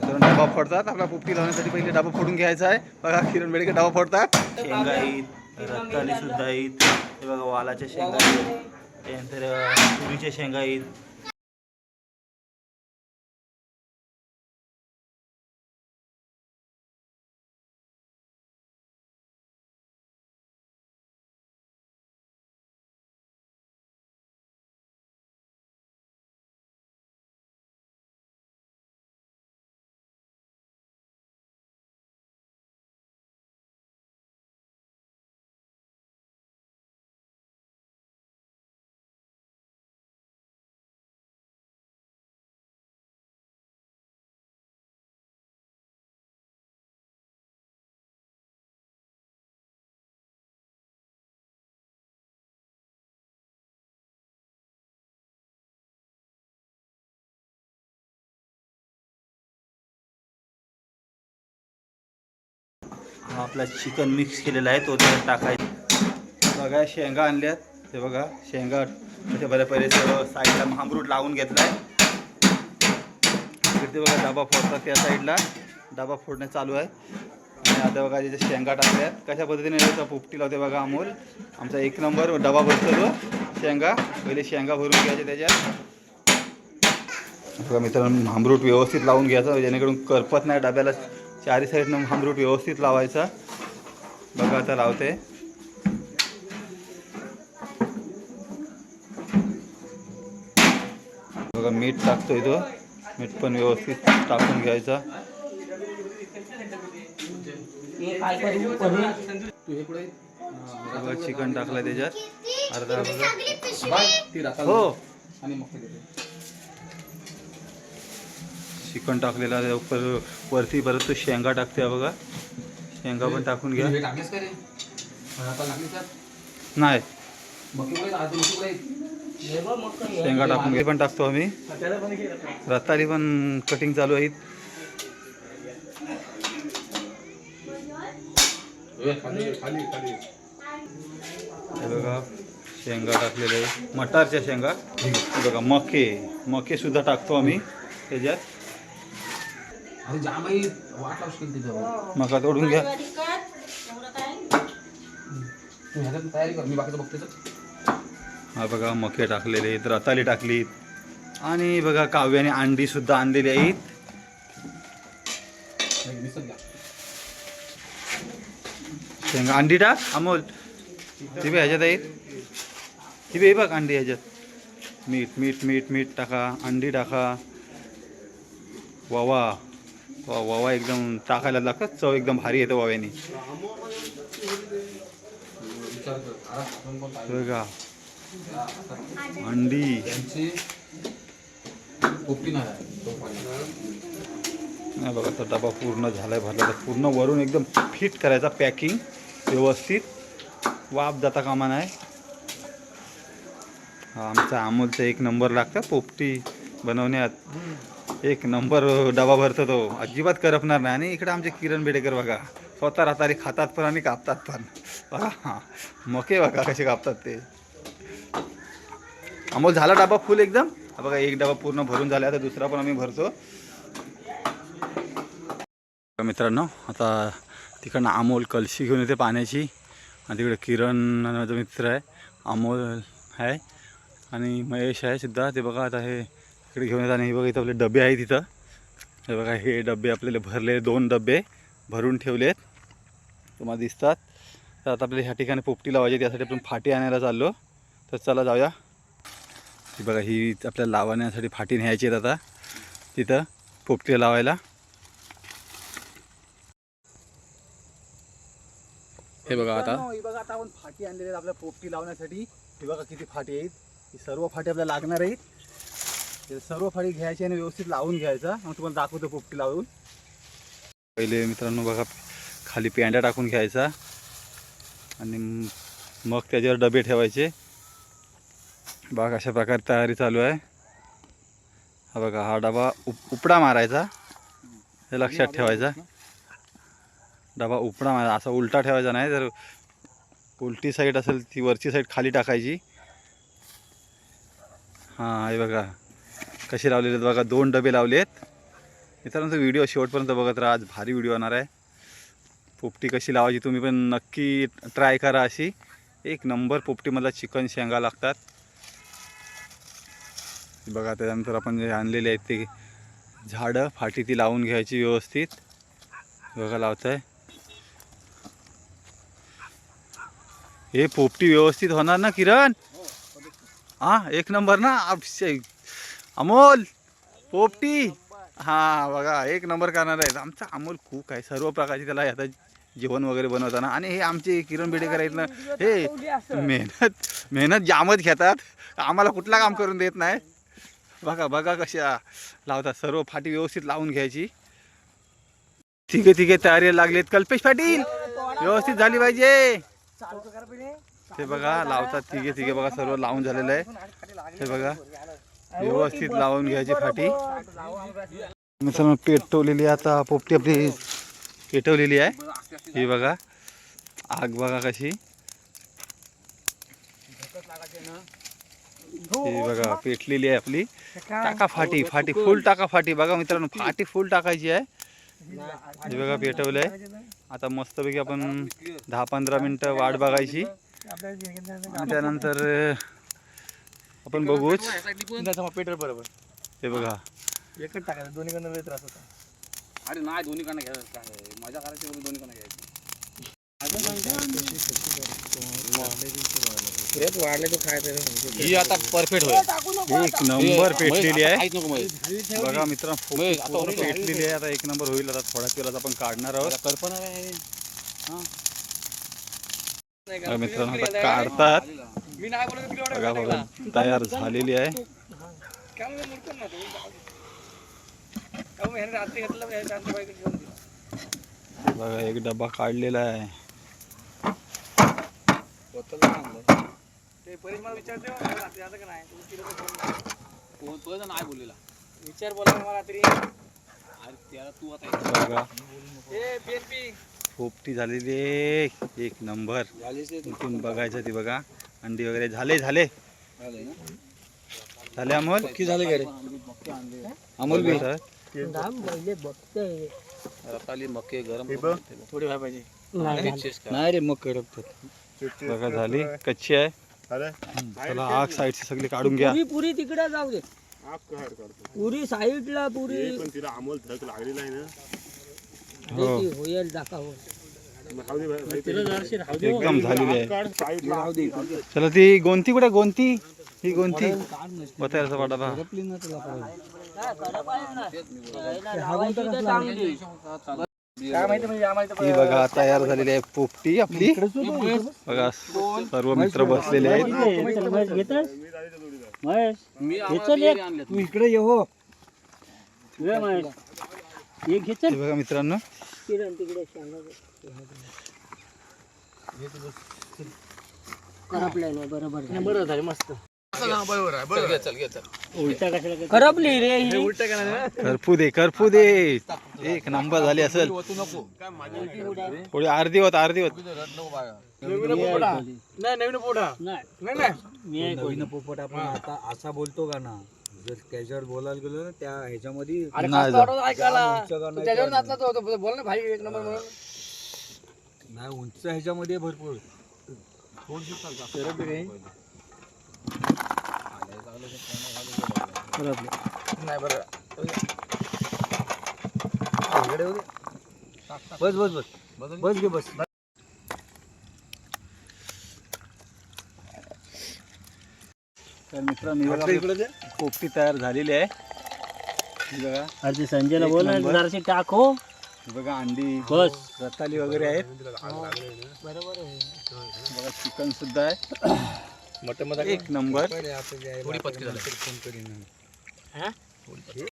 किरण डबा फोडतात. आपला पोपटी लावण्यासाठी पहिले डबा फोडून घ्यायचा आहे. बघा किरण बेडके डबा फोडतात. शेंगा आहेत रताळी सुद्धा आहेत. हे बघा वालाच्या शेंगा आहेत. त्यानंतर तुरीच्या शेंगा आहेत. हा आपला चिकन मिक्स केलेला आहे तो त्यात टाकायचा. बघा शेंगा आणल्यात. ते बघा शेंगा त्याच्या बऱ्या पहिले सर्व साईडला महामरूट लावून घेतलाय. ते बघा डबा फोडतात त्या साईडला. डबा फोडणे चालू आहे. आणि आता बघा त्याच्या शेंगा टाकल्यात. कशा पद्धतीने पोपटी लावते बघा अमोल. आमचा एक नंबर डबा भरतो तो. शेंगा पहिले शेंगा भरून घ्यायचे त्याच्यात. बघा मित्रांनो महामरूट व्यवस्थित लावून घ्यायचं जेणेकरून करपत नाही डब्याला. चारी साईडनं महामरूट व्यवस्थित लावायचा. बघा आता लावते. बघा मीठ टाकतोय तो. मीठ पण व्यवस्थित टाकून घ्यायचा. बघा चिकन टाकलं त्याच्यात. अर्धा बघा हो. चिकन टाकलेला आहे. वर वरती परत तो शेंगा टाकते बघा. शेंगा पण टाकून घ्या. नाही. शेंगा टाकून घ्या पण टाकतो आम्ही. रताळी पण कटिंग चालू आहेत. बघा शेंगा टाकलेले आहे मटारच्या शेंगा. हे बघा मके. मके सुद्धा टाकतो आम्ही. त्याच्यात अरे वाट लावशील तिथं. मका तोडून घ्या. तू ह्याच्यात तयारी कर मी बाकीचं बघते तर. हा बघा मके टाकलेले आहेत रताळी टाकलीत आणि बघा काव्याने अंडी सुद्धा आणलेली आहेत. नाही. शेंगा अंडी टाक अमोल. ती बी ह्याच्यात आहेत. ती बी हे बघ अंडी ह्याच्यात. मीठ मीठ मीठ मीठ टाका अंडी टाका. वावा वा. वावा एकदम टाकायला लागतात. चव एकदम भारी येतं वाव्याने. बघा. अंडी. पोपटी नाही बघा तो डबा पूर्ण झालाय भरला तर पूर्ण वरून एकदम फिट करायचा पॅकिंग व्यवस्थित. वाफ जाता कामा नाही. आमचा अमूलचा एक नंबर लागतं पोपटी बनवण्यात. एक नंबर डबा भरतो तो. अजिबात करपणार नाही. आणि इकडे आमचे किरण बेडेकर बघा. स्वतः राहतारी खातात पण आणि कापतात पण. बघा हां. मके बघा कसे कापतात ते. अमोल झाला डबा फुल एकदम? बघा एक डबा पूर्ण भरून झाला. आता दुसरा पण आम्ही भरतो. मित्रांनो आता तिकडनं अमोल कलशी घेऊन येते पाण्याची. आणि तिकडे किरण माझा मित्र आहे. अमोल आहे. आणि महेश आहे सुद्धा. ते बघा आता हे इकडे घेऊन येतात आणि हे बघा इथं आपले डबे आहेत तिथं हे बघा हे डबे आपल्याला भरले दोन डबे भरून ठेवले आहेत तुम्हाला दिसतात. तर आता आपल्याला ह्या ठिकाणी पोपटी लावायची त्यासाठी आपण फाटी आणायला चाललो. तर चला जाऊया. ती बघा ही आपल्याला लावण्यासाठी फाटी न्यायची आहेत आता. तिथं पोपटी लावायला. हे बघा आता. हे बघा आता आपण फाटी आणलेली आहेत आपल्या पोपटी लावण्यासाठी. हे बघा किती फाटी आहेत. ही सर्व फाटी आपल्याला लागणार आहेत. ते सर्व फळी घ्यायची आणि व्यवस्थित लावून घ्यायचा. मग तुम्हाला दाखवतो पोपटी लावून. पहिले मित्रांनो बघा खाली पेंड्या टाकून घ्यायचा. आणि मग त्याच्यावर डबे ठेवायचे. बघा अशा प्रकारे तयारी चालू आहे. हा बघा हा डबा उप उपडा मारायचा. हे लक्षात ठेवायचा. डबा उपडा मारायचा असा उलटा ठेवायचा नाही. जर उलटी साईड असेल ती वरची साईड खाली टाकायची. हां हे बघा. कसे लावलेले आहेत बघा दोन डबे लावलेत. मित्रांनो व्हिडिओ शेवटपर्यंत बघत राहा आज भारी व्हिडिओ होणार आहे. पोपटी कशी लावायची तुम्ही पण नक्की ट्राय करा अशी. एक नंबर पोपटीमधला चिकन शेंगा लागतात. हे बघा त्याच्यानंतर आपण जे आणलेले आहेत ते झाडं फाटी ती लावून घ्यायची व्यवस्थित. हे बघा लावत आहे हे पोपटी व्यवस्थित होणार ना किरण? हा एक नंबर ना? अमोल पोपटी. हां बघा एक नंबर करणार आहेत. आमचा अमोल खूप आहे. सर्व प्रकारचे त्याला आता जेवण वगैरे बनवताना. आणि हे आमचे किरण बेडेकर आहेत ना हे मेहनत मेहनत जामत घेतात. आम्हाला कुठला काम करून देत नाही. बघा बघा कशा लावतात. सर्व फाटी व्यवस्थित लावून घ्यायची. तिघे तिघे तयारी लागलेत. कल्पेश पाटील व्यवस्थित झाली पाहिजे. ते बघा लावतात तिघे तिघे. बघा सर्व लावून झालेलं आहे. हे बघा. व्यवस्थित लावून घ्यायची फाटी. मित्रांनो पेटवलेली आता पोपटी आपली पेटवलेली आहे. ही बघा आग बघा कशी. ही बघा पेटलेली आहे आपली. टाका फाटी फाटी फुल टाका फाटी. बघा मित्रांनो फाटी फुल टाकायची आहे. हे बघा पेटवलंय आता मस्तपैकी आपण दहा पंधरा मिनिटं वाट बघायची. आणि त्यानंतर आपण बघूच. पेट्रोल बरोबर. हे बघा. एकच टाकायचं दोन्ही लय त्रास होता. अरे नाही दोन्ही काना घ्यायचं काय मजा करायची दोन्ही काना घ्यायची. ही आता परफेक्ट होईल. एक नंबर पेटलेली आहे. बघा ओरडू. पेटलेली आहे. आता एक नंबर होईल. आता थोड्याच वेळात आपण काढणार आहोत. कल्पना मित्रांनो आता काढतात. मी नाही बोलत बघा बघा तयार झालेली आहे. रात्री घेतलं बघा एक डबा काढलेला आहे. ते परेश मला विचारते हो, रात्री आता का नाही? तिला नाही बोललेला. विचार बोला मला रात्री. अरे त्याला तू आता बघा. ए बीएनपी पोपटी झालेली आहे. एक नंबर. इथून बघायचं ती बघा. अंडी वगैरे झाले झाले. झाले अमोल? की झालं का रे अमोल बी. रताली मक्के गरम थोडी व्हाय पाहिजे. नाही रे मग करत बघा झाली. कच्ची आहे. चला आग साईडची सगळी काढून घ्या. पुरी पुरी तिकडे जाऊ दे. पुरी साईडला पुरी. पण तिला अमोल धक लागलेला आहे ना. हो. होईल दाखव. एकदम झालेली आहे. चला ती गोंती कुठे? गोंती? ही गोंती. बतायचा वाटा ही बघा तयार झालेली आहे पोपटी आपली. बघा सर्व मित्र बसलेले आहेत. इकडे ये हो. हे बघा मित्रांनो. किरण तिकडे बरोबर बरं झालं मस्त. चल घे चल घे चल. उलटा कशाला करपली रे ही. उलट का नाही करपू दे करपू दे. एक नंबर झाली असेल. तू नको. थोडी अर्धी होत अर्धी होत. नको बाळा नाही नवीन. पोपट. आपण आता असा बोलतो का ना जर त्याच्यावर बोलायला गेलो ना त्या ह्याच्यामध्ये अरे नाही खास वाटत ऐकायला. उंच का नाही त्याच्यावर नाचला तो होता. बोल ना भाई एक नंबर म्हणून. नाही उंच ह्याच्यामध्ये भरपूर. नाही बरं. बस बस बस. बस घे बस. मित्रांनो पोपटी तयार झालेली आहे. ही बघा अरे ते संजयला बोल ना. जराशी टाक हो. ही बघा अंडी बस. रताली वगैरे आहेत. बघा चिकन सुद्धा आहे. मटनमध्ये एक नंबर. थोडी पत्ती झाली.